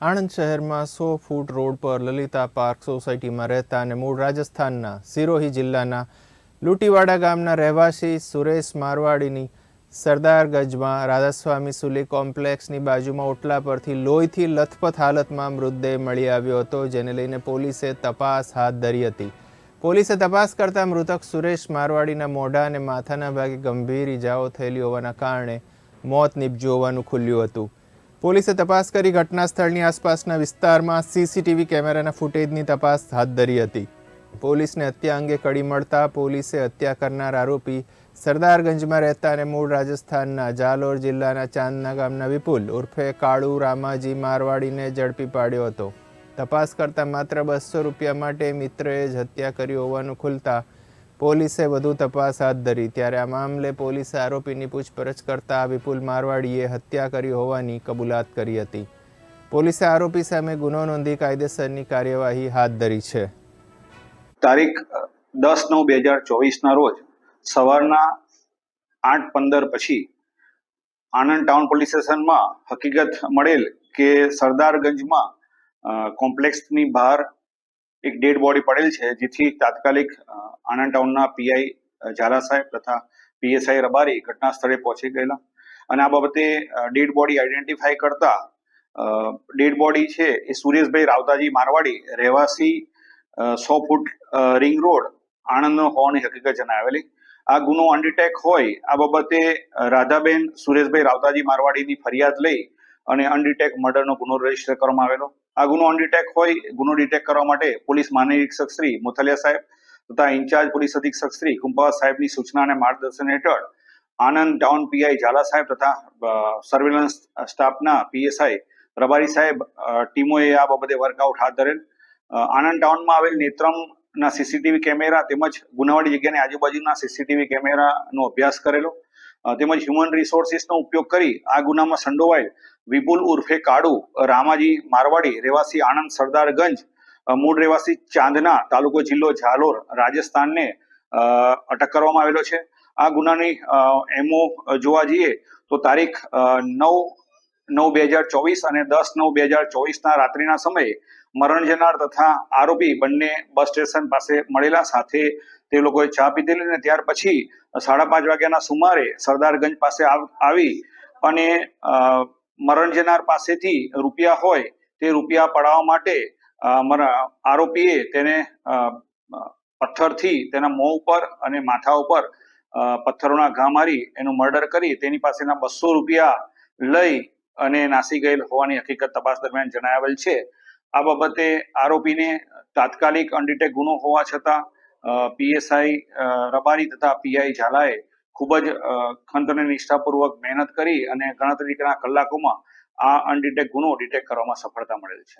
આણંદ શહેરમાં સો foot road પર Lalita park સોસાયટીમાં રહેતા અને મૂળ રાજસ્થાનના સિરોહી જિલ્લાના લૂંટીવાડા ગામના રહેવાસી સુરેશ મારવાડીની સરદારગંજમાં રાધાસ્વામી સુલી કોમ્પ્લેક્સની બાજુમાં ઓટલા પરથી લોહીથી લથપથ હાલતમાં મૃતદેહ મળી આવ્યો હતો, જેને લઈને પોલીસે તપાસ હાથ ધરી હતી. પોલીસે તપાસ કરતા મૃતક સુરેશ મારવાડીના મોઢા અને માથાના ભાગે ગંભીર ઇજાઓ થયેલી હોવાના કારણે મોત નીપજ્યું હોવાનું ખુલ્યું હતું. પોલીસે તપાસ કરી ઘટના સ્થળની આસપાસના વિસ્તારમાં સીસીટીવી કેમેરાના ફૂટેજની તપાસ હાથ ધરી હતી. પોલીસને હત્યા અંગે કડી મળતા પોલીસે હત્યા કરનાર આરોપી સરદારગંજમાં રહેતા અને મૂળ રાજસ્થાનના જાલોર જિલ્લાના ચાંદના ગામના વિપુલ ઉર્ફે કાળુ રામાજી મારવાડીને ઝડપી પાડ્યો હતો. તપાસ કરતા માત્ર બસો રૂપિયા માટે મિત્રએ જ હત્યા કરી હોવાનું ખુલતા પોલીસે વધુ તપાસ હાથ ધરી. ત્યારે આ મામલે પોલીસે આરોપીની પૂછપરછ કરતા વિપુલ મારવાડીએ હત્યા કરી હોવાની કબૂલાત કરી હતી. પોલીસે આરોપી સામે ગુનો નોંધી કાયદેસરની કાર્યવાહી હાથ ધરી છે. તારીખ દસ નવ બે હજાર ચોવીસના રોજ સવારના આઠ પંદર પછી આણંદ ટાઉન પોલીસ સ્ટેશનમાં હકીકત મળેલ કે સરદારગંજમાં કોમ્પ્લેક્સની બહાર એક ડેડ બોડી પડેલ છે, જેથી તાત્કાલિક આણંદ ટાઉનના પીઆઈ ઝાલા સાહેબ તથા પીએસઆઈ રબારી ઘટના સ્થળે પહોંચી ગયેલા. અને આ બાબતે ડેડ બોડી આઈડેન્ટિફાઈ કરતા ડેડ બોડી છે એ સુરેશભાઈ રાવતાજી મારવાડી રહેવાસી સો ફૂટ રિંગ રોડ, આણંદનો હોવાની હકીકત જણાવેલી. આ ગુનો અનડિટેક હોય, આ બાબતે રાધાબેન સુરેશભાઈ રાવતાજી મારવાડીની ફરિયાદ લઈ અને અનડિટેક મર્ડરનો ગુનો રજિસ્ટર કરવામાં આવેલો. આ ગુનો અનડિટેક હોય, ગુનો ડિટેક કરવા માટે પોલીસ મહાનિરીક્ષક શ્રી મોથલિયા સાહેબ તથા ઇન્ચાર્જ પોલીસ અધિક્ષક શ્રી કુંભાવા સાહેબની સૂચના અને માર્ગદર્શન હેઠળ આનંદ ટાઉન પીઆઈ ઝાલા સાહેબ તથા સર્વેલન્સ સ્ટાફના પીએસઆઈ રબારી સાહેબ ટીમોએ આ બાબતે વર્કઆઉટ હાથ ધરેલ. આણંદ ટાઉનમાં આવેલ નેત્રમના સીસીટીવી કેમેરા તેમજ ગુનાવાળી જગ્યાની આજુબાજુના સીસીટીવી કેમેરાનો અભ્યાસ કરેલો. તેમજ હ્યુમન રિસોર્સિસનો ઉપયોગ કરી આ ગુનામાં સંડોવાયેલ વિપુલ ઉર્ફે કાળુ રામાજી મારવાડી, રહેવાસી આણંદ સરદારગંજ મૂળ રહેવાસી ચાંદના, તાલુકો જિલ્લો ઝાલોર, રાજસ્થાનને અટક કરવામાં આવેલો છે. આ ગુનાની એમઓ જોવા જઈએ તો તારીખ નવ નવ બે હજાર ચોવીસ અને દસ નવ બે હજાર ચોવીસના રાત્રિના સમયે મરણ જનાર તથા આરોપી બંને બસ સ્ટેશન પાસે મળેલા સાથે તે લોકોએ ચા પીધેલી ને ત્યાર પછી સાડા પાંચ વાગ્યાના સુમારે સરદારગંજ પાસે આવ- અને મરણ જનાર પાસેથી રૂપિયા હોય તે રૂપિયા પડાવવા માટે આરોપીએ તેને પથ્થરથી તેના મોં ઉપર અને માથા ઉપર પથ્થરોના ઘા મારી એનું મર્ડર કરી તેની પાસેના બસો રૂપિયા લઈ અને નાસી ગયેલ હોવાની હકીકત તપાસ દરમિયાન જણાવેલ છે. આ બાબતે આરોપીને તાત્કાલિક અનડિટેક ગુનો હોવા છતાં પીએસઆઈ રબારી તથા પીઆઈ ઝાલાએ ખૂબ જ ખંત અને નિષ્ઠાપૂર્વક મહેનત કરી અને ગણતરીના કલાકોમાં આ અનડિટેક ગુનો ડિટેક્ટ કરવામાં સફળતા મળેલ છે.